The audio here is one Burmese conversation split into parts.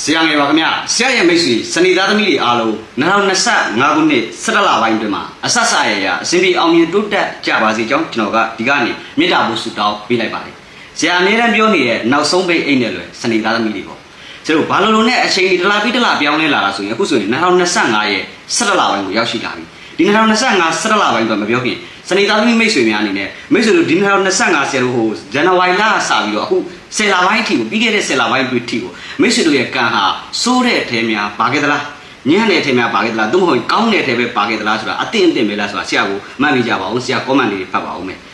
ဆရာငယ်ပါခင်ဗျဆရာရဲ့မိတ်ဆွေစနေသားသမီးတွေအားလုံး2025ခုနှစ်17လပိုင်းတွင်မှာအဆက်ဆရရအစဉ်ပြေအောင်မြင်တိုးတက်ကြပါစေကြောင်းကျွန်တော်ကဒီကနေ့မေတ္တာပို့ဆုတောင်းပေးလိုက်ပါတယ်ဆရာအမြဲတမ်းပြောနေတဲ့နောက်ဆုံးပိတ်အိတ်နဲ့လွယ်စနေသားသမီးတွေပေါ့ကျွန်တော်ဘာလို့လုံးနဲ့အချိန်ဒီတစ်လားပြီးတစ်လားပြောင်းလဲလာတာဆိုရင်အခုဆိုရင်2025ရဲ့17လပိုင်းကိုရောက်ရှိလာပြီ ဒီ2025 17လပိုင်းတော့မပြောခင်စနေသားသမီးမိတ်ဆွေများအနေနဲ့မိတ်ဆွေတို့ဒီ2025ဆယ်လို့ဟိုဇန်နဝါရီလစပြီးတော့အခုဆယ်လပိုင်းအထိကိုပြီးခဲ့တဲ့ဆယ်လပိုင်းတွေအထိကိုမိတ်ဆွေတို့ရဲ့ကံဟာစိုးတဲ့အထဲများပါခဲ့သလားညံ့တဲ့အထဲများပါခဲ့သလားသို့မဟုတ်ကောင်းတဲ့အထဲပဲပါခဲ့သလားဆိုတာအသင့်အသင့်ပဲလားဆိုတာဆရာကိုမှတ်မိကြပါဦးဆရာ comment လေးဖတ်ပါဦးမယ်အဲ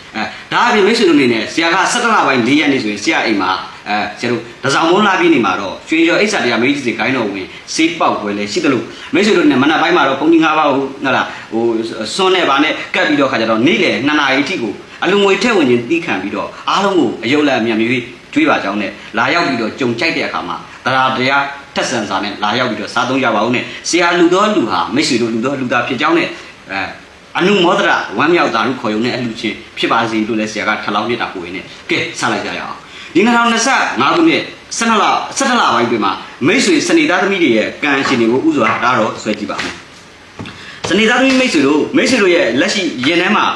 ဒါအပြင်မိတ်ဆွေတို့အနေနဲ့ဆရာက17လပိုင်း4ရက်နေ့ဆိုရင်ဆရာအိမ်မှာအဲဆရာတို့တစောင်းမုန်းလာပြီးနေမှာတော့ရွှေကျော်အိတ်စာတရားမိတ်ဆွေခိုင်းတော်ဝင်စေးပေါက်ွယ်လဲရှိတယ်လို့မိတ်ဆွေတို့နဲ့မနက်ပိုင်းမှာတော့ဘုံကြီး၅ပါးဟိုဟုတ်လားဟိုစွန်းနဲ့ဗာနဲ့ကတ်ပြီးတော့ခါကြတော့နေ့လေ2နာရီအထိကိုအလူငွေထက်ဝင်ချင်းတီးခံပြီးတော့အားလုံးကိုအယုတ်လက်အမြန်မျိုးကျွေးပါကြောင်းနဲ့လာရောက်ပြီးတော့ကြုံကြိုက်တဲ့အခါမှာတရားတရားထက်ဆန်စာနဲ့လာရောက်ပြီးတော့စားသုံးကြပါဦးနဲ့ဆရာလူတော်လူဟာမိတ်ဆွေတို့လူတော်လူသားဖြစ်ကြောင်းနဲ့အဲ အနုမောဒရဝမ်းမြောက်တာလို့ခေါ်ရုံနဲ့အလှချင်းဖြစ်ပါစေလို့လည်းဆရာကထလောင်းပြတာကိုရင်းနဲ့ကဲဆက်လိုက်ကြရအောင်ဒီ2025ခုနှစ်12လ17လပိုင်းတွင်မှာမိတ်ဆွေစနေသားသမီးတွေရဲ့ကံရှင်တွေကိုဥစွာဒါတော့ဆွဲကြည့်ပါမယ်စနေသားသမီးမိတ်ဆွေတို့မိတ်ဆွေတို့ရဲ့လက်ရှိရင်ထဲမှာ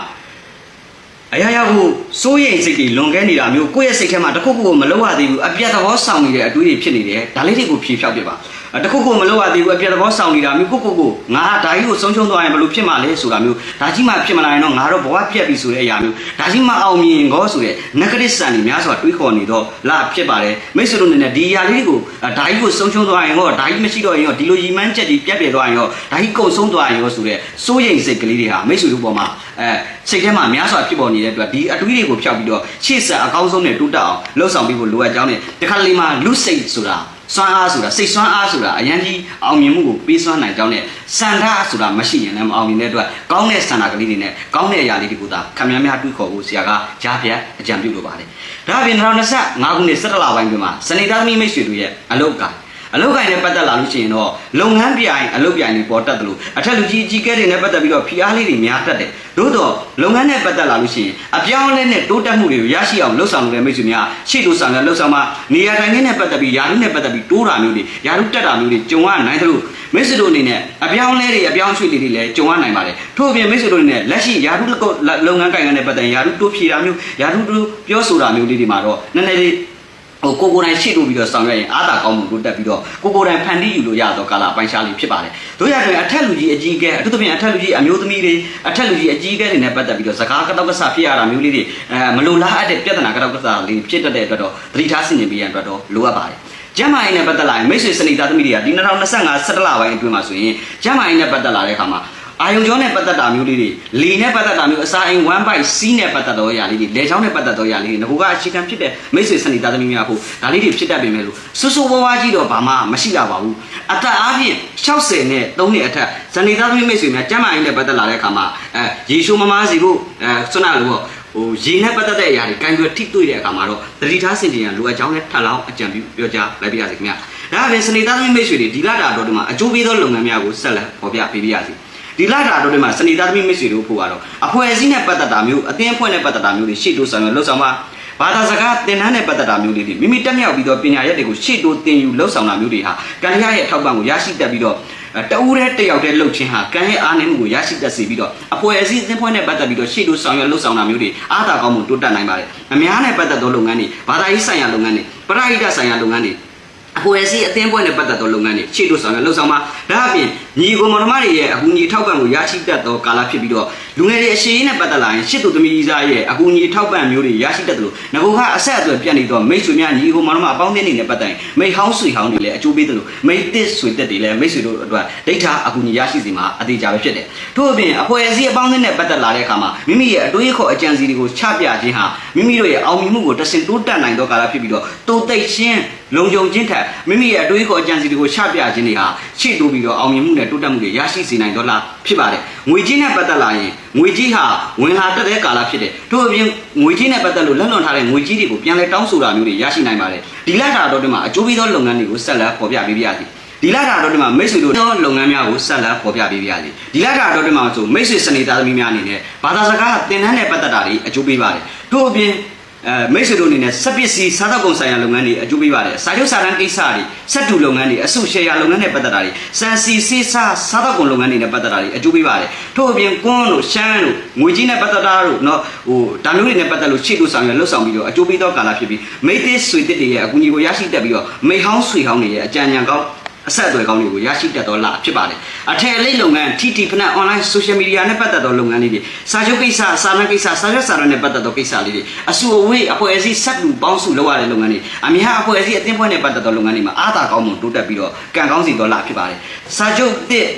အရာရာကိုစိုးရိမ်စိတ်တွေလွန်ကဲနေတာမျိုးကိုယ့်ရဲ့စိတ်ထဲမှာတစ်ခုခုကိုမလုပ်ရသေးဘူးအပြတ်သဘောဆောင်နေတဲ့အတွေးတွေဖြစ်နေတယ်ဒါလေးတွေကိုဖြေဖြောက်ပြပါအဲ တစ်ခုခုမလုပ်ရသေးဘူးအပြတ်သဘောဆောင်နေတာမျိုးကိုကိုကိုငါဟာဒါကြီးကိုဆုံးရှုံးသွားရင်ဘယ်လိုဖြစ်မှာလဲဆိုတာမျိုးဒါကြီးမှဖြစ်မလာရင်တော့ငါတော့ဘဝပြတ်ပြီဆိုတဲ့အရာမျိုးဒါကြီးမှအောင်မြင်ကောဆိုတဲ့ negative စံတွေများစွာတွေးခေါ်နေတော့လာဖြစ်ပါတယ်မိတ်ဆွေတို့အနေနဲ့ဒီအရာလေးကိုဒါကြီးကိုဆုံးရှုံးသွားရင်ဟောဒါကြီးမရှိတော့ရင်ဟောဒီလိုရီမန်းချက်ကြီးပြတ်ပြဲသွားရင်ဟောဒါကြီးကုန်ဆုံးသွားရင်ဟောဆိုတဲ့စိုးရိမ်စိတ်ကလေးတွေဟာမိတ်ဆွေတို့ပေါ်မှာအဲစိတ်ထဲမှာများစွာဖြစ်ပေါ်နေတဲ့အတွက်ဒီအတွေးတွေကိုဖျောက်ပြီးတော့ရှေ့ဆက်အကောင်းဆုံးနဲ့တိုးတက်အောင်လှုပ်ဆောင်ပြီးဖို့လိုအပ်ကြောင်းနဲ့တခါလေမှာလူစိတ်ဆိုတာ စွမ်းအားဆိုတာစိတ်စွမ်းအားဆိုတာအရင်ကြီးအောင်မြင်မှုကိုပေးစွမ်းနိုင်ကြောင်းနဲ့စန္ဒဆိုတာမရှိရင်လည်းမအောင်မြင်တဲ့အတွက်ကောင်းတဲ့စန္ဒကလေးတွေနဲ့ကောင်းတဲ့အရာလေးတွေကိုသာခံများများတွေးခေါ်ဖို့ဆရာကကြားပြအကြံပြုလိုပါတယ်ဒါအပြင်2025ခုနှစ်17လပိုင်းတွင်မှာစနေသားသမီးမိတ်ဆွေတို့ရဲ့အလုတ်က အလုတ်ကိုင်းနဲ့ပတ်သက်လာလို့ရှိရင်တော့လုပ်ငန်းပြိုင်အလုတ်ပြိုင်တွေပေါ်တက်တယ်လို့အထက်လူကြီးအကြီးကဲတွေနဲ့ပတ်သက်ပြီးတော့ဖိအားလေးတွေများတက်တယ်သို့တော့လုပ်ငန်းနဲ့ပတ်သက်လာလို့ရှိရင်အပြောင်းအလဲနဲ့တိုးတက်မှုတွေကိုရရှိအောင်လှုပ်ဆောင်နေတဲ့မိတ်ဆွေများရှေ့လိုဆောင်ရလှုပ်ဆောင်မှာနေရာတိုင်းနဲ့ပတ်သက်ပြီးယာရုနဲ့ပတ်သက်ပြီးတိုးတာမျိုးတွေယာရုတက်တာမျိုးတွေကြုံရနိုင်တယ်လို့မိတ်ဆွေတို့အနေနဲ့အပြောင်းအလဲတွေအပြောင်းအရွှေ့လေးတွေလည်းကြုံရနိုင်ပါတယ်ထို့အပြင်မိတ်ဆွေတို့အနေနဲ့လက်ရှိယာရုလုပ်ငန်းကိုင်ငန်းနဲ့ပတ်သက်ယာရုတိုးဖြေတာမျိုးယာရုတိုးပြောဆိုတာမျိုးလေးတွေမှာတော့နည်းနည်းလေး ဟိုကိုကိုတိုင်းရှိလို့ပြီးတော့ဆောင်ရွက်ရင်အားသာကောင်းမှုတိုးတက်ပြီးတော့ကိုကိုတိုင်းဖန်တီးယူလို့ရတော့ကာလအပိုင်းခြားလေးဖြစ်ပါတယ်။တို့ရတွင်အထက်လူကြီးအကြီးအကဲအထူးသဖြင့်အထက်လူကြီးအမျိုးသမီးတွေအထက်လူကြီးအကြီးအကဲတွေနဲ့ပတ်သက်ပြီးတော့စကားကတော့ကစားဖြစ်ရတာမျိုးလေးတွေအဲမလိုလားအပ်တဲ့ပြဿနာကတော့ကစားလေးဖြစ်တတ်တဲ့အတွက်တော့သတိထားဆင်ခြင်ပေးရန်အတွက်တော့လိုအပ်ပါတယ်။ကျမ်းမာရေးနဲ့ပတ်သက်လာရင်မိတ်ဆွေစနေသားသမီးတွေကဒီ2025 17လပိုင်းအတွင်းမှာဆိုရင်ကျမ်းမာရေးနဲ့ပတ်သက်လာတဲ့အခါမှာ အာယုံကြောနဲ့ပတ်သက်တာမျိုးလေးတွေလေနဲ့ပတ်သက်တာမျိုးအစာအိမ် one bite စီးနဲ့ပတ်သက်တော့အရာလေးတွေလေချောင်းနဲ့ပတ်သက်တော့အရာလေးတွေငကူကအခြေခံဖြစ်တဲ့မိတ်ဆွေစနေသားသမီးများဖို့ဒါလေးတွေဖြစ်တတ်ပေမဲ့လို့ဆူဆူဝါးဝါးကြီးတော့ဘာမှမရှိတာပါဘူးအသက်အားဖြင့်60နဲ့3နှစ်အထက်စနေသားသမီးမိတ်ဆွေများကျမ်းမာရေးနဲ့ပတ်သက်လာတဲ့အခါမှာအဲရေရှိုးမမားစီဖို့အဲဆွမ်းနာလို့ပေါ့ဟိုရေနဲ့ပတ်သက်တဲ့အရာတွေကံကြွထိတွေ့တဲ့အခါမှာတော့တတိထားစင်ကြင်ရလိုအပ်ကြောင်းနဲ့ထပ်လောင်းအကြံပြုပြောကြားလိုက်ပါရစေခင်ဗျာဒါအပြင်စနေသားသမီးမိတ်ဆွေတွေဒီလတာတော့ဒီမှာအကျိုးပေးသောလုပ်ငန်းများကိုဆက်လက်ဖော်ပြပေးပါရစေ ဒီလာတာတို့တွေမှာစနေသားသမီးမိတ်ဆွေတို့ဖို့ကတော့အဖွဲ့အစည်းနဲ့ပတ်သက်တာမျိုးအသင်းအဖွဲ့နဲ့ပတ်သက်တာမျိုးတွေရှေ့တိုးဆောင်ရလှုပ်ဆောင်မှာဘာသာစကားသင်တန်းနဲ့ပတ်သက်တာမျိုးလေးတွေမိမိတက်မြောက်ပြီးတော့ပညာရက်တွေကိုရှေ့တိုးသင်ယူလှုပ်ဆောင်တာမျိုးတွေဟာကံရရဲ့ထောက်ပံ့ကိုရရှိတတ်ပြီးတော့တအူးတဲ့တယောက်တည်းလှုပ်ခြင်းဟာကံရဲ့အားနည်းမှုကိုရရှိတတ်စေပြီးတော့အဖွဲ့အစည်းအသင်းဖွဲ့နဲ့ပတ်သက်ပြီးတော့ရှေ့တိုးဆောင်ရလှုပ်ဆောင်တာမျိုးတွေအားသာကောင်းမှုတိုးတက်နိုင်ပါတယ်အများနဲ့ပတ်သက်သောလုပ်ငန်းတွေဘာသာရေးဆိုင်ရာလုပ်ငန်းတွေပရိဟိတဆိုင်ရာလုပ်ငန်းတွေ အဖွဲ့အစည်းအသင်းပွဲနဲ့ပတ်သက်သောလုပ်ငန်းတွေရှေ့တို့ဆောင်ရွက်လှုပ်ဆောင်မှာဒါအပြင်ညီကိုမောင်နှမတွေရဲ့အကူအညီထောက်ပံ့မှုရရှိတတ်သောကာလဖြစ်ပြီးတော့လူငယ်တွေအရှိန်နဲ့ပတ်သက်လာရင်ရှစ်သူသမီးကြီးစားရဲ့အကူအညီထောက်ပံ့မျိုးတွေရရှိတတ်တယ်လို့ငကိုကအဆက်အသွယ်ပြတ်နေတော့မိတ်ဆွေများညီကိုမောင်နှမအပေါင်းအသင်းတွေနဲ့ပတ်သက်ရင်မိတ်ဟောင်းဆွေဟောင်းတွေလည်းအကျိုးပေးတယ်လို့မိတ်တစ်ဆွေတက်တွေလည်းမိတ်ဆွေတို့အတွက်ဒိဋ္ဌာအကူအညီရရှိစီမှာအသေးကြပဲဖြစ်တယ်ထို့အပြင်အဖွဲ့အစည်းအပေါင်းအသင်းနဲ့ပတ်သက်လာတဲ့အခါမှာမိမိရဲ့အတွေးခေါ်အကြံစီတွေကိုချပြခြင်းဟာမိမိတို့ရဲ့အောင်မြင်မှုကိုတဆင့်တိုးတက်နိုင်သောကာလဖြစ်ပြီးတော့တိုးတိတ်ရှင်း လုံခြုံခြင်းထက်မိမိရဲ့အတွေးခေါ်အကြံစီတွေကိုချပြခြင်းတွေဟာရှေ့တိုးပြီးတော့အောင်မြင်မှုနဲ့တိုးတက်မှုတွေရရှိစေနိုင်တော့လားဖြစ်ပါတယ်ငွေကြေးနဲ့ပတ်သက်လာရင်ငွေကြေးဟာဝင်လာတက်တဲ့ကာလဖြစ်တယ်တို့အပြင်ငွေကြေးနဲ့ပတ်သက်လို့လက်လွန်ထားတဲ့ငွေကြေးတွေကိုပြန်လဲတောင်းဆိုတာမျိုးတွေရရှိနိုင်ပါတယ်ဒီလက်တာတော့ဒီမှာအကျိုးပေးသောလုပ်ငန်းတွေကိုဆက်လက်ဖော်ပြပေးပါရစေဒီလတာတော့ဒီမှာမိတ်ဆွေတို့လုပ်ငန်းများကိုဆက်လက်ဖော်ပြပေးပါရစေဒီလတာတော့ဒီမှာဆိုမိတ်ဆွေစနေသားသမီးများအနေနဲ့ဘာသာစကားသင်တန်းနဲ့ပတ်သက်တာတွေအကျိုးပေးပါတယ်တို့အပြင် အဲမိတ်ဆွေတို့အနေနဲ့စက်ပစ္စည်းစားသောက်ကုန်ဆိုင်ရာလုပ်ငန်းတွေအကျိုးပေးပါတယ်စာချုပ်စာတမ်းကိစ္စတွေစက်တူလုပ်ငန်းတွေအစုရှယ်ယာလုပ်ငန်းနဲ့ပတ်သက်တာတွေစံစီစေးစားစားသောက်ကုန်လုပ်ငန်းတွေနဲ့ပတ်သက်တာတွေအကျိုးပေးပါတယ်ထို့အပြင်ကွန်းတို့ရှမ်းတို့ငွေကြီးနဲ့ပတ်သက်တာတို့เนาะဟိုဒါမျိုးတွေနဲ့ပတ်သက်လို့ရှေ့တို့ဆောင်ရလှုပ်ဆောင်ပြီးတော့အကျိုးပေးသောကာလဖြစ်ပြီးမိတ်သစ်ဆွေသစ်တွေရဲ့အကူအညီကိုရရှိတတ်ပြီးတော့မိဟောင်းဆွေဟောင်းတွေရဲ့အကြံဉာဏ်ကောင်း အဆက်အသွယ်ကောင်းတွေကိုရရှိတတ်သောလဖြစ်ပါတယ်။အထည်အလိပ်လုပ်ငန်း TT ဖနက် online social media နဲ့ပတ်သက်သောလုပ်ငန်းလေးတွေစာချုပ်ကိစ္စစာနယ်ကိစ္စစာရွက်စာတမ်းနဲ့ပတ်သက်သောကိစ္စလေးတွေအစုအဝေးအဖွဲ့အစည်းဆက်လူပေါင်းစုလုပ်ရတဲ့လုပ်ငန်းတွေအများအဖွဲ့အစည်းအသင်းဖွဲ့နဲ့ပတ်သက်သောလုပ်ငန်းတွေမှာအားသာကောင်းမှုတိုးတက်ပြီးတော့ကံကောင်းစီသောလဖြစ်ပါတယ်။စာချုပ်တစ်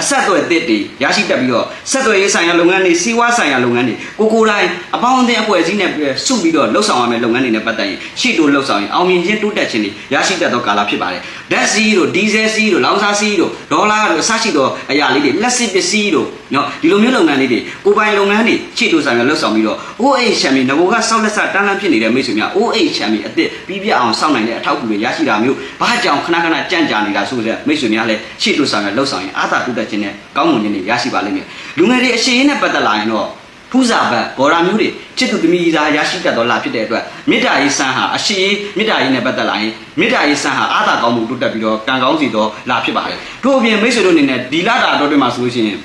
အဆက်အသွယ်တစ်တွေရရှိတတ်ပြီးတော့ဆက်သွယ်ရေးဆိုင်ရာလုပ်ငန်းတွေစီးပွားဆိုင်ရာလုပ်ငန်းတွေကိုကိုယ်တိုင်အပေါင်းအသင်းအဖွဲ့အစည်းနဲ့စုပြီးတော့လှုပ်ဆောင်ရမယ့်လုပ်ငန်းတွေနဲ့ပတ်သက်ရင်ရှေ့တိုးလှုပ်ဆောင်ရင်အောင်မြင်ခြင်းတိုးတက်ခြင်းတွေရရှိတတ်သောကာလဖြစ်ပါတယ်။ ဓာတ်စီးတို့ဒီဇယ်စီးတို့လောင်စာစီးတို့ဒေါ်လာတို့အစရှိသောအရာလေးတွေလက်စစ်ပစ္စည်းတို့နော်ဒီလိုမျိုးလုပ်ငန်းလေးတွေကိုယ်ပိုင်လုပ်ငန်းတွေရှေ့တိုးဆိုင်ရာလှုပ်ဆောင်ပြီးတော့ OH ချန်ပီယံငဘိုကစောက်လက်စတန်းလန်းဖြစ်နေတဲ့မိတ်ဆွေများ OH ချန်ပီယံအစ်စ်ပြီးပြအောင်စောင့်နိုင်တဲ့အထောက်အကူတွေရရှိတာမျိုးဘာကြောင့်ခဏခဏကြံ့ကြာနေတာဆိုတဲ့မိတ်ဆွေများလည်းရှေ့တိုးဆိုင်ရာလှုပ်ဆောင်ရင်အာသာတိုးတက်ခြင်းနဲ့ကောင်းမွန်ခြင်းတွေရရှိပါလိမ့်မယ်လူငယ်တွေအရှိန်နဲ့ပတ်သက်လာရင်တော့ ဖူးစာဘတ်ဘော်ရာမျိုးတွေချစ်သူသမီးသားရရှိတတ်သောလာဖြစ်တဲ့အတွက်မေတ္တာရေးစံဟာအရှိန်မေတ္တာရေးနဲ့ပတ်သက်လာရင်မေတ္တာရေးစံဟာအာသာကောင်းမှုတိုးတက်ပြီးတော့ကံကောင်းစီသောလာဖြစ်ပါတယ်ထို့အပြင်မိတ်ဆွေတို့အနေနဲ့ဒီလာတာတော့တွေ့မှာဆိုလို့ရှိရင်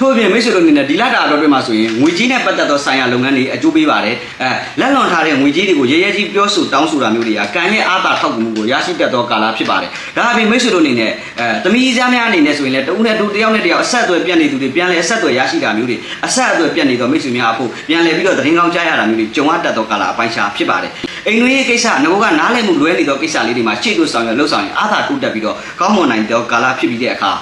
ထို့အပြင်မိတ်ဆွေတို့အနေနဲ့ဒီလတာတော့တွေ့မှာဆိုရင်ငွေကြီးနဲ့ပတ်သက်သောဆိုင်ရာလုပ်ငန်းတွေအကျိုးပေးပါတယ်အဲလက်လွန်ထားတဲ့ငွေကြီးတွေကိုရဲရဲကြီးပြောဆိုတောင်းဆိုတာမျိုးတွေကကံရဲ့အားသာထောက်ကူမှုကိုရရှိတတ်သောကာလဖြစ်ပါတယ်ဒါအပြင်မိတ်ဆွေတို့အနေနဲ့အဲတမီးစားများအနေနဲ့ဆိုရင်လည်းတဦးနဲ့တူတယောက်နဲ့တယောက်အဆက်အသွယ်ပြတ်နေသူတွေပြန်လဲအဆက်အသွယ်ရရှိတာမျိုးတွေအဆက်အသွယ်ပြတ်နေသောမိတ်ဆွေများအဖို့ပြန်လဲပြီးတော့သတင်းကောင်းကြားရတာမျိုးတွေကြုံရတတ်သောကာလအပိုင်းခြားဖြစ်ပါတယ်အိမ်တွင်းရေးကိစ္စငဘောကနားလည်မှုလွဲနေသောကိစ္စလေးတွေမှာရှေ့တို့ဆောင်ရလှုပ်ဆောင်ရင်အားသာတိုးတက်ပြီးတော့ကောင်းမွန်နိုင်သောကာလဖြစ်ပြီးတဲ့အခါ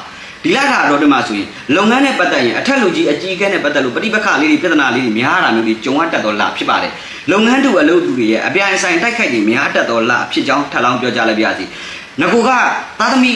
ဒီလခါတော့ဒီမှာဆိုရင်လုပ်ငန်းနဲ့ပတ်သက်ရင်အထက်လူကြီးအကြီးအကဲနဲ့ပတ်သက်လို့ပဋိပက္ခလေးတွေပြဿနာလေးတွေများတာမျိုးတွေကြုံရတတ်တော့လာဖြစ်ပါတယ်လုပ်ငန်းတူအလုပ်တူတွေရဲ့အပြိုင်ဆိုင်တိုက်ခိုက်တွေများတတ်တော့လာဖြစ်ကြောင်းထပ်လောင်းပြောကြလိုက်ပါရစေငကူကသာသမီ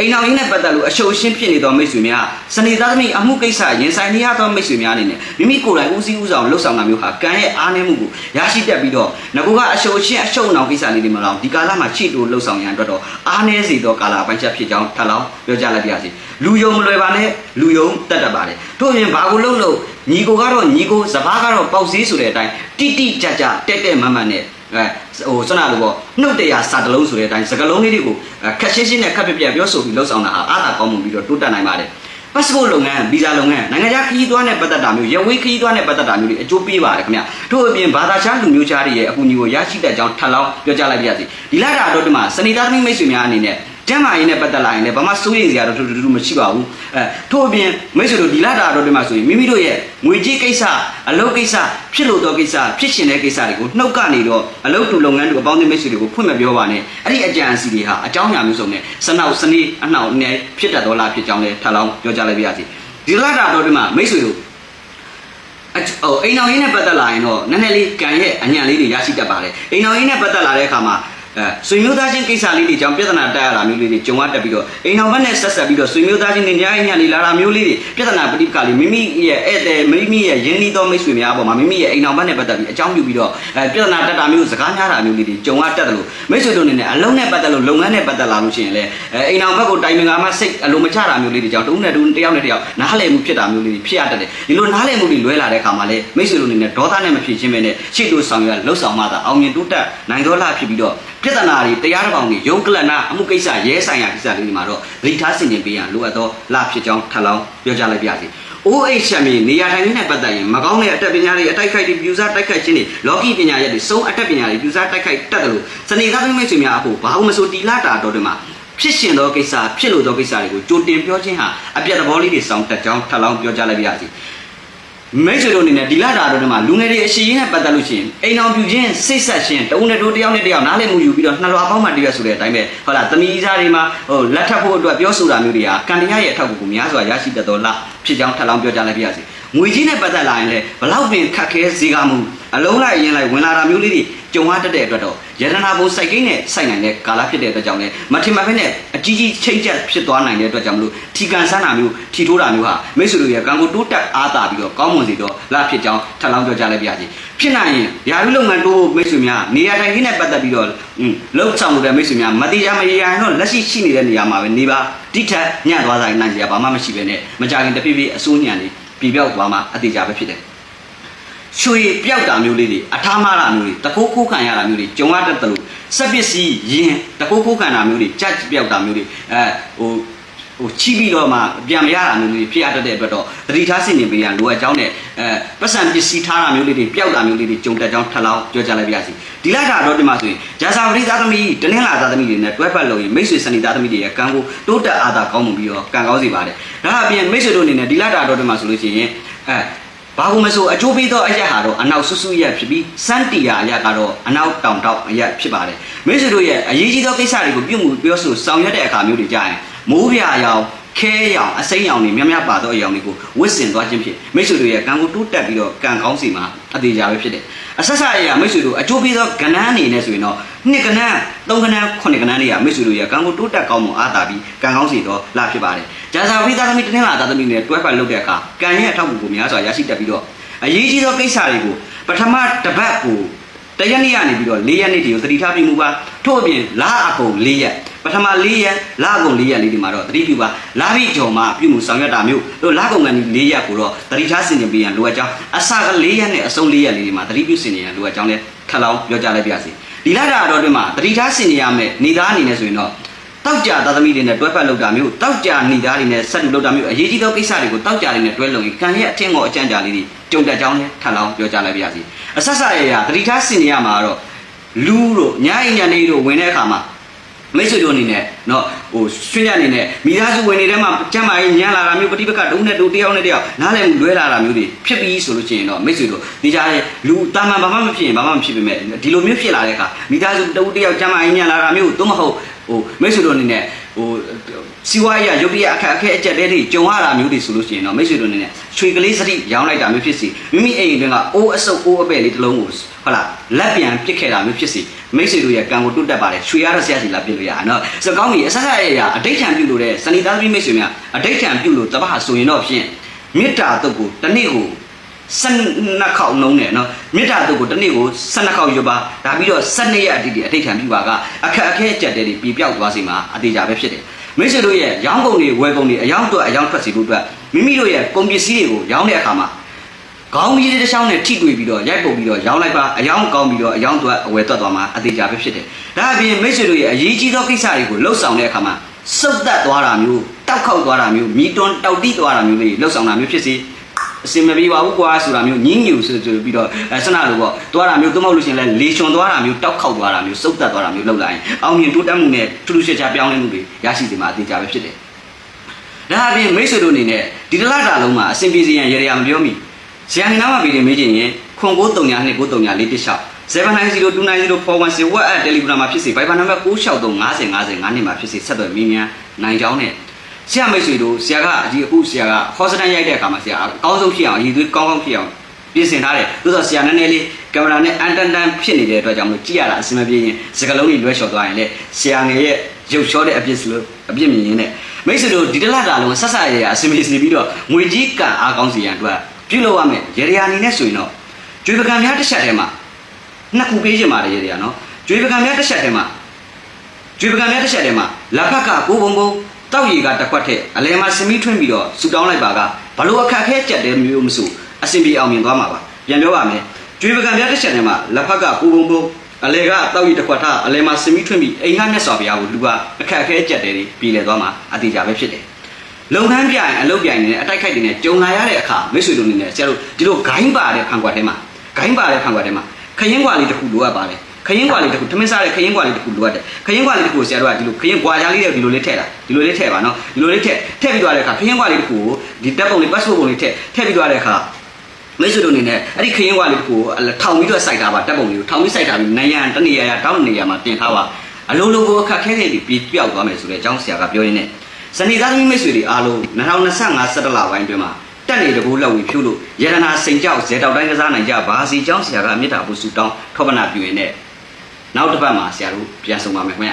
အိမ်အောင်ရင်းနဲ့ပတ်သက်လို့အရှုပ်ရှင်းဖြစ်နေသောမိတ်ဆွေများစနေသားသမီးအမှုကိစ္စရင်ဆိုင်နေရသောမိတ်ဆွေများအနေနဲ့မိမိကိုယ်တိုင်ဦးစီးဦးဆောင်လှုပ်ဆောင်တာမျိုးဟာကံရဲ့အားနည်းမှုကိုရရှိတတ်ပြီးတော့ငကူကအရှုပ်ရှင်းအရှုပ်အောင်ကိစ္စလေးတွေမှာတော့ဒီကာလမှာချိတိုးလှုပ်ဆောင်ရန်အတွက်တော့အားနည်းစေသောကာလပိုင်းချက်ဖြစ်ကြောင်းထပ်လောင်းပြောကြလိုက်ပါရစေလူယုံမလွယ်ပါနဲ့လူယုံတတ်တတ်ပါတယ်တို့ရင်ဘာကိုလှုပ်လို့ညီကိုကတော့ညီကိုစဘာကတော့ပေါက်စည်းဆိုတဲ့အတိုင်းတိတိကျကျတက်တက်မတ်မတ်နဲ့ အဲဟိုစနလို့ပေါ့နှုတ်တရားစာတလုံးဆိုတဲ့အတိုင်းစကလုံးလေးတွေကိုခက်ရှင်းရှင်းနဲ့ခက်ပြပြပြောဆိုပြီးလှုပ်ဆောင်တာဟာအားသာကောင်းမှုပြီးတော့တိုးတက်နိုင်ပါတယ်ပတ်စပို့လုပ်ငန်းဗီဇာလုပ်ငန်းနိုင်ငံခြားခရီးသွားနဲ့ပတ်သက်တာမျိုးရဝေးခရီးသွားနဲ့ပတ်သက်တာမျိုးတွေအကျိုးပေးပါတယ်ခင်ဗျထို့အပြင်ဘာသာခြားလူမျိုးခြားတွေရဲ့အကူအညီကိုရရှိတဲ့ကြောင်းထပ်လောင်းပြောကြားလိုက်ပါရစေဒီလတာတော့ဒီမှာစနေသားသမီးမိတ်ဆွေများအနေနဲ့ ကျမ်းမာရေးနဲ့ပတ်သက်လာရင်လည်းဘာမှစိုးရိမ်စရာတော့တူတူမရှိပါဘူးအဲထို့အပြင်မိတ်ဆွေတို့ဒီလာတာတော့ဒီမှာဆိုရင်မိမိတို့ရဲ့ငွေကြေးကိစ္စအလုပ်ကိစ္စဖြစ်လို့တော့ကိစ္စဖြစ်ရှင်တဲ့ကိစ္စတွေကိုနှုတ်ကနေတော့အလုပ်တူလုပ်ငန်းတူအပေါင်းအသင်းမိတ်ဆွေတွေကိုဖွင့်မပြောပါနဲ့အဲ့ဒီအကြံအစီတွေဟာအကြောင်းအရာမျိုးစုံနဲ့စနောက်စနေအနှောက်နဲ့ဖြစ်တတ်တော်လားဖြစ်ကြောင်းလည်းထပ်လောင်းပြောကြလိုက်ပါရစေဒီလာတာတော့ဒီမှာမိတ်ဆွေတို့အဟိုအိမ်တော်ရင်းနဲ့ပတ်သက်လာရင်တော့နည်းနည်းလေးကံရဲ့အညံလေးတွေရရှိတတ်ပါတယ်အိမ်တော်ရင်းနဲ့ပတ်သက်လာတဲ့အခါမှာ အဲဆွေမျိုးသားချင်းကိစ္စလေးတွေကြောင့်ပြဿနာတက်ရတာမျိုးလေးတွေကြုံရတက်ပြီးတော့အိမ်တော်ဘက်နဲ့ဆက်ဆက်ပြီးတော့ဆွေမျိုးသားချင်းတင်ကြားညလေးလာတာမျိုးလေးတွေပြဿနာပဋိပက္ခလေးမိမိရဲ့ဧည့်သည်မိမိရဲ့ယဉ်နီးသောမိတ်ဆွေများပေါ်မှာမိမိရဲ့အိမ်တော်ဘက်နဲ့ပတ်သက်ပြီးအကြောင်းပြုပြီးတော့အဲပြဿနာတက်တာမျိုးစကားများတာမျိုးလေးတွေကြုံရတက်တယ်လို့မိတ်ဆွေတို့အနေနဲ့အလုံးနဲ့ပတ်သက်လို့လုပ်ငန်းနဲ့ပတ်သက်လာလို့ရှိရင်လည်းအဲအိမ်တော်ဘက်ကိုတိုင်ပင်ကမှစိတ်အလိုမချတာမျိုးလေးတွေကြောင့်တူနဲ့တူတယောက်နဲ့တယောက်နားလည်မှုဖြစ်တာမျိုးလေးတွေဖြစ်ရတတ်တယ်ဒီလိုနားလည်မှုတွေလွဲလာတဲ့အခါမှာလည်းမိတ်ဆွေတို့အနေနဲ့ဒေါသနဲ့မဖြစ်ချင်းပဲနဲ့ရှေ့တို့ဆောင်ရွက်လှုပ်ဆောင်မှသာအောင်မြင်တိုးတက်နိုင်သောလားဖြစ်ပြီးတော့ပြဿနာတွေတရားတစ်ပေါင်တွေယုံကလနာအမှုကိစ္စရဲဆိုင်ရာကိစ္စလေးတွေမှာတော့သတိထားဆင်ခြင်ပေးရန်လိုအပ်သောလဖြစ်ကြောင်းထပ်လောင်းပြောကြားလိုက်ပါရစေ။ OH ချမ်းမြေနေရာထိုင်နေနဲ့ပတ်သက်ရင်မကောင်းတဲ့အတက်ပညာတွေအတိုက်ခိုက်တွေပြူစားတိုက်ခိုက်ခြင်းတွေလောကီပညာရပ်တွေစုံအတက်ပညာတွေပြူစားတိုက်ခိုက်တတ်တယ်လို့စနေသားသမီးမိတ်ဆွေများအဖို့ဘာလို့မဆိုတီလာတာတော့ဒီမှာဖြစ်ရှင်သောကိစ္စဖြစ်လို့သောကိစ္စတွေကိုကြိုတင်ပြောခြင်းဟာအပြတ်သဘောလေးတွေစောင့်တက်ကြောင်းထပ်လောင်းပြောကြားလိုက်ပါရစေ။ မိတ်ဆွေတို့အနေနဲ့ဒီလာတာတို့မှာလူငယ်တွေအရှိရင်းနဲ့ပတ်သက်လို့ရှိရင်အိမ်အောင်ပြူချင်းစိတ်ဆက်ရှင်တဦးနဲ့တို့တယောက်နဲ့တယောက်နားလည်မှုယူပြီးတော့နှလွာပေါင်းမှတရွက်ဆိုတဲ့အတိုင်းပဲဟုတ်လားသမီးစားတွေမှာဟိုလက်ထပ်ဖို့အတွက်ပြောဆိုတာမျိုးတွေကကံတရားရဲ့အထောက်အကူကိုများစွာရရှိတတ်တော်လားဖြစ်ကြောင်းထပ်လောင်းပြောကြားလိုက်ပါရစေ ငွေကြီးနဲ့ပတ်သက်လာရင်လည်းဘလောက်ပင်ခက်ခဲဈေးကားမှုအလုံးလိုက်ရင်လိုက်ဝင်လာတာမျိုးလေးတွေကြုံရတတ်တဲ့အတွက်တော့ယတနာဘုံစိုက်ကိန်းနဲ့စိုက်နိုင်တဲ့ကာလဖြစ်တဲ့အတွက်ကြောင့်လည်းမထင်မှတ်ဖက်နဲ့အကြီးကြီးချိန်ချက်ဖြစ်သွားနိုင်တဲ့အတွက်ကြောင့်မလို့ထီကန်ဆန်းတာမျိုးထီထိုးတာမျိုးဟာမိတ်ဆွေတို့ရဲ့ကံကိုတိုးတက်အားတာပြီးတော့ကောင်းမွန်စေတော့လာဖြစ်ကြောင်းထပ်လောင်းပြောကြလိုက်ပါရစေဖြစ်နိုင်ရင်ယာရုလုပ်ငန်းတိုးမိတ်ဆွေများနေရာတိုင်းနဲ့ပတ်သက်ပြီးတော့လှုပ်ဆောင်တဲ့မိတ်ဆွေများမတိရမရရင်တော့လက်ရှိရှိနေတဲ့နေရာမှာပဲနေပါတိထက်ညံ့သွားတိုင်းနိုင်ကြဘာမှမရှိပဲနဲ့မကြခင်တဖြည်းဖြည်းအစိုးညံနေ ပြပြောက်သွားမှအသေးကြပဲဖြစ်တယ်ရွှေပြောက်တာမျိုးလေးတွေအထားမားတာမျိုးတွေတကိုးခိုးခံရတာမျိုးတွေကြုံရတတ်တယ်လို့စက်ပစ္စည်းယင်တကိုးခိုးခံတာမျိုးတွေကြက်ပြောက်တာမျိုးတွေအဲဟိုဟိုချိပြီးတော့မှပြန်မရတာမျိုးတွေဖြစ်ရတတ်တဲ့အတွက်တော့သတိထားစိတ်နေပေးရလိုအပ်ကြောင်းနဲ့အဲပတ်စံပစ္စည်းထားတာမျိုးလေးတွေပျောက်တာမျိုးလေးတွေကြုံတတ်ကြောင်းထပ်လောင်းပြောကြလိုက်ပါရစေဒီလိုက်တာတော့ဒီမှာဆိုရင်ဂျာစာပရိသသမီးတနင်္လာသားသမီးတွေနဲ့တွဲပတ်လို့ရင်မိတ်ဆွေစနေသားသမီးတွေရဲ့ကံကိုတိုးတက်အားသာကောင်းမှုပြီးတော့ကံကောင်းစေပါတယ် ဒါအပြင်မိတ်ဆွေတို့အနေနဲ့ဒီလိုက်တာတော့ဒီမှာဆိုလို့ရှိရင်အဲဘာလို့မဆိုအကျိုးပေးသောအရက်ဟာတော့အနောက်ဆွဆွရက်ဖြစ်ပြီးစန်တီယာအရက်ကတော့အနောက်တောင်တောက်အရက်ဖြစ်ပါတယ်မိတ်ဆွေတို့ရဲ့အရေးကြီးသောကိစ္စတွေကိုပြုမှုပြောဆိုဆောင်ရွက်တဲ့အခါမျိုးတွေကြာရင်မိုးပြာရောင်ခဲရောင်အစိမ်းရောင်တွေများများပါသောအရောင်တွေကိုဝစ်စင်သွားခြင်းဖြင့်မိတ်ဆွေတို့ရဲ့ကံကိုတိုးတက်ပြီးတော့ကံကောင်းစီမှာအသေးကြပဲဖြစ်တယ်အဆက်ဆက်အရာမိတ်ဆွေတို့အကျိုးပေးသောကဏ္ဍအနေနဲ့ဆိုရင်တော့နှစ်ကဏ္ဍသုံးကဏ္ဍခုနှစ်ကဏ္ဍတွေကမိတ်ဆွေတို့ရဲ့ကံကိုတိုးတက်ကောင်းမှုအားသာပြီးကံကောင်းစီတော့လာဖြစ်ပါတယ် ဂျာဇာဝိသားသမီးတနင်္လာသားသမီးနဲ့တွဲပတ်လုပ်တဲ့အခါကံရဲ့အထောက်အကူကိုများစွာရရှိတတ်ပြီးတော့အရေးကြီးသောကိစ္စတွေကိုပထမတစ်ပတ်ကိုတရက်နေ့ကနေပြီးတော့၄ရက်နေ့ဒီကိုသတိထားပြီးမှုပါထို့အပြင်လာအကုန်၄ရက်ပထမ၄ရက်လာအကုန်၄ရက်လေးဒီမှာတော့သတိပြုပါလာပြီးကြော်မှာပြုမှုဆောင်ရွက်တာမျိုးတို့လာကုန်ကနေ၄ရက်ကိုတော့သတိထားစင်ကြင်ပေးရန်လိုအပ်ကြောင်းအစက၄ရက်နဲ့အဆုံး၄ရက်လေးဒီမှာသတိပြုစင်ကြင်ရန်လိုအပ်ကြောင်းလဲထပ်လောင်းပြောကြလိုက်ပါရစေဒီလာတာတော့ဒီမှာသတိထားစင်ကြင်ရမယ်နေသားအနေနဲ့ဆိုရင်တော့ တောက်ကြသားသမီးတွေနဲ့တွဲဖက်လုပ်တာမျိုးတောက်ကြနေသားတွေနဲ့ဆက်တူလုပ်တာမျိုးအရေးကြီးသောကိစ္စတွေကိုတောက်ကြတွေနဲ့တွဲလုပ်ရင်ကံရဲ့အထင်ကိုအကြံကြာလေးတွေကြုံတက်ကြောင်းလဲထပ်လောင်းပြောကြလိုက်ပါရစေအဆက်ဆက်ရရသတိထားစင်ကြင်ရမှာတော့လူတို့ညာအိမ်ညာနေတို့ဝင်တဲ့အခါမှာ မိတ်ဆွေတို့အနေနဲ့เนาะဟိုဆွေးရအနေနဲ့မိသားစုဝင်တွေထဲမှာကျမ်းမာရေးညံလာတာမျိုးပฏิပက္ခတုံးနဲ့တူတယောက်နဲ့တယောက်နားလည်မှုလွဲလာတာမျိုးတွေဖြစ်ပြီးဆိုလို့ရှိရင်တော့မိတ်ဆွေတို့ဒီကြားရဲ့လူတာမန်ဘာမှမဖြစ်ရင်ဘာမှမဖြစ်ပေမဲ့ဒီလိုမျိုးဖြစ်လာတဲ့အခါမိသားစုတူတယောက်ကျမ်းမာရေးညံလာတာမျိုးသို့မဟုတ်ဟိုမိတ်ဆွေတို့အနေနဲ့ ဟိုစီဝါရရုပ်ရအခက်အခဲအကျက်တဲတွေကြုံရတာမျိုးတွေဆိုလို့ရှိရင်တော့မိတ်ဆွေတို့အနေနဲ့ချွေကလေးစတိရောင်းလိုက်တာမျိုးဖြစ်စီမိမိအိမ်အတွင်းကအိုးအဆုပ်အိုးအပဲ့လေးတစ်လုံးကိုဟုတ်လားလက်ပြန်ပစ်ခဲ့တာမျိုးဖြစ်စီမိတ်ဆွေတို့ရဲ့ကံကိုတွတ်တက်ပါတယ်ချွေရတော့ဆရာစီလာပြစ်လို့ရအောင်နော်ဆိုကောင်းပြီအဆက်ဆက်ရရအဋိဋ္ဌံပြုလို့တဲ့စနိသားသမီးမိတ်ဆွေများအဋိဋ္ဌံပြုလို့တပတ်ဟာဆိုရင်တော့ဖြင့်မေတ္တာတုတ်ကိုတစ်နေ့ကို 12ခေါက်နှုံးတယ်နော်မေတ္တာတုတ်ကိုတစ်နေ့ကို12ခေါက်ရွတ်ပါဒါပြီးတော့12ရက်အတိအအဋိဋ္ဌံပြုပါကအခက်အခဲကြက်တဲ့တွေပြပြောက်သွားစီမှာအသေးကြပဲဖြစ်တယ်မိတ်ဆွေတို့ရဲ့ရောင်းကုန်တွေဝယ်ကုန်တွေအယောင်တော့အယောင်ထွက်စီဖို့အတွက်မိမိတို့ရဲ့ကုန်ပစ္စည်းတွေကိုရောင်းတဲ့အခါမှာခေါင်းကြီးတစ်ချောင်းနဲ့ထိတွေ့ပြီးတော့ရိုက်ပုတ်ပြီးတော့ရောင်းလိုက်ပါအယောင်ကောင်းပြီးတော့အယောင်တော့အဝယ်သွတ်သွားမှာအသေးကြပဲဖြစ်တယ်ဒါအပြင်မိတ်ဆွေတို့ရဲ့အရေးကြီးသောကိစ္စတွေကိုလှုပ်ဆောင်တဲ့အခါမှာစုတ်တက်သွားတာမျိုးတောက်ခောက်သွားတာမျိုးမြည်တွန်းတောက်တိသွားတာမျိုးလေးလှုပ်ဆောင်တာမျိုးဖြစ်စီ အစင်မပြေပါဘူးကွာဆိုတာမျိုးညင်းညူဆိုဆိုပြီးတော့အဲစနလိုပေါ့သွားတာမျိုးသို့မဟုတ်လို့ရှိရင်လည်းလေချွန်သွားတာမျိုးတောက်ခောက်သွားတာမျိုးစုတ်တက်သွားတာမျိုးလှုပ်လိုက်ရင်အောင်မြင်တိုးတက်မှုနဲ့ထူးထူးခြားခြားပြောင်းလဲမှုတွေရရှိစေမှာအသေးကြပဲဖြစ်တယ်ဒါအပြင်မိတ်ဆွေတို့အနေနဲ့ဒီတစ်လတာလုံးမှာအဆင်ပြေစေရန်ရေရမပြောမိဆရာနေနာမှာပြီးရင်မေးချင်ရင်ခွန်939နဲ့939လေးတစ်လျှောက်790290410 WhatsApp Telegram မှာဖြစ်စေ Viber နံပါတ်96355055နဲ့မှာဖြစ်စေဆက်သွယ်မိမြန်နိုင်ကြောင်းနဲ့ ဆရာမိတ်ဆွေတို့ဆရာကအဒီအခုဆရာကဟောစတန်ရိုက်တဲ့အခါမှာဆရာအကောင်းဆုံးဖြစ်အောင်အရည်သွေးကောင်းကောင်းဖြစ်အောင်ပြင်ဆင်ထားတယ်သို့သောဆရာနည်းနည်းလေးကင်မရာနဲ့အန်တန်တန်ဖြစ်နေတဲ့အတွက်ကြောင့်မလို့ကြည့်ရတာအဆင်မပြေရင်စကလုံးတွေလွှဲလျှော်သွားရင်လေဆရာငယ်ရဲ့ရုပ်ချောတဲ့အပြစ်စလို့အပြစ်မြင်ရင်းနဲ့မိတ်ဆွေတို့ဒီတစ်လတာလုံးဆက်ဆက်ရရအဆင်ပြေစီပြီးတော့ငွေကြီးကံအားကောင်းစီရန်အတွက်ပြုလုပ်ရမယ်ရေရာအနေနဲ့ဆိုရင်တော့ကျွေးပကံများတစ်ချက်ထဲမှာနှစ်ခုပေးခြင်းပါတယ်ရေရာနော်ကျွေးပကံများတစ်ချက်ထဲမှာကျွေးပကံများတစ်ချက်ထဲမှာလက်ဖက်ကကိုဘုံဘုံ တောက်ရီကတစ်ခွက်ထက်အလဲမှာစမီးထွင်းပြီးတော့ဆူတောင်းလိုက်ပါကဘလို့အခက်ခဲကြက်တယ်မျိုးမဆိုအဆင်ပြေအောင်မြင်သွားမှာပါပြန်ပြောပါမယ်ကျွေးပကံများတစ်ချက်ထဲမှာလက်ဖက်ကကိုဘုံဘုံအလဲကတောက်ရီတစ်ခွက်ထားအလဲမှာစမီးထွင်းပြီးအိမ်ကမြတ်စွာဘုရားကိုလူကအခက်ခဲကြက်တယ်ပြည်လဲသွားမှာအတိအကျပဲဖြစ်တယ်လုပ်ငန်းပြိုင်အလုပ်ပြိုင်နေတဲ့အတိုက်ခိုက်တွေနဲ့ကြုံလာရတဲ့အခါမိတ်ဆွေတို့အနေနဲ့ဆရာတို့ဒီလိုဂိုင်းပါတဲ့ဖန်ကွက်ထဲမှာဂိုင်းပါတဲ့ဖန်ကွက်ထဲမှာခရင်ကွာလေးတစ်ခုလိုအပ်ပါတယ်ခ ရင်ကွာလေးတစ်ခုထမင်းစားတဲ့ခရင်ကွာလေးတစ်ခုလိုအပ်တယ်ခရင်ကွာလေးတစ်ခုကိုဆရာတို့ကဒီလိုခရင်ကွာကြားလေးတဲ့ဒီလိုလေးထည့်တာဒီလိုလေးထည့်ပါနော်ဒီလိုလေးထည့်ထည့်ပြီးသွားတဲ့အခါခရင်ကွာလေးတစ်ခုကိုဒီတက်ပုံလေး passport ပုံလေးထည့်ထည့်ပြီးသွားတဲ့အခါမိတ်ဆွေတို့အနေနဲ့အဲ့ဒီခရင်ကွာလေးတစ်ခုကိုထောင်ပြီးတော့စိုက်တာပါတက်ပုံလေးကိုထောင်ပြီးစိုက်တာပြီးနိုင်ရန်တနေရာရတောင်းနေရာမှာတင်ထားပါအလုံးလုံးကိုအခက်ခဲခဲပြီးပြောက်သွားမယ်ဆိုတဲ့အကြောင်းဆရာကပြောရင်းနဲ့စနေသားသမီးမိတ်ဆွေတွေအားလုံး2025စက်တလပိုင်းတွင်မှာတက်နေတကူလောက်ဝီဖြူလို့ရတနာစိန်ကြောက်ဇေတောက်တိုင်းကစားနိုင်ကြပါစီကျောင်းဆရာကမြစ်တာဖို့ဆူတောင်းထောပနာပြုရင်နဲ့ နောက်တစ်ပတ်မှာဆရာတို့ပြန်ဆောင်ပါမယ်ခင်ဗျ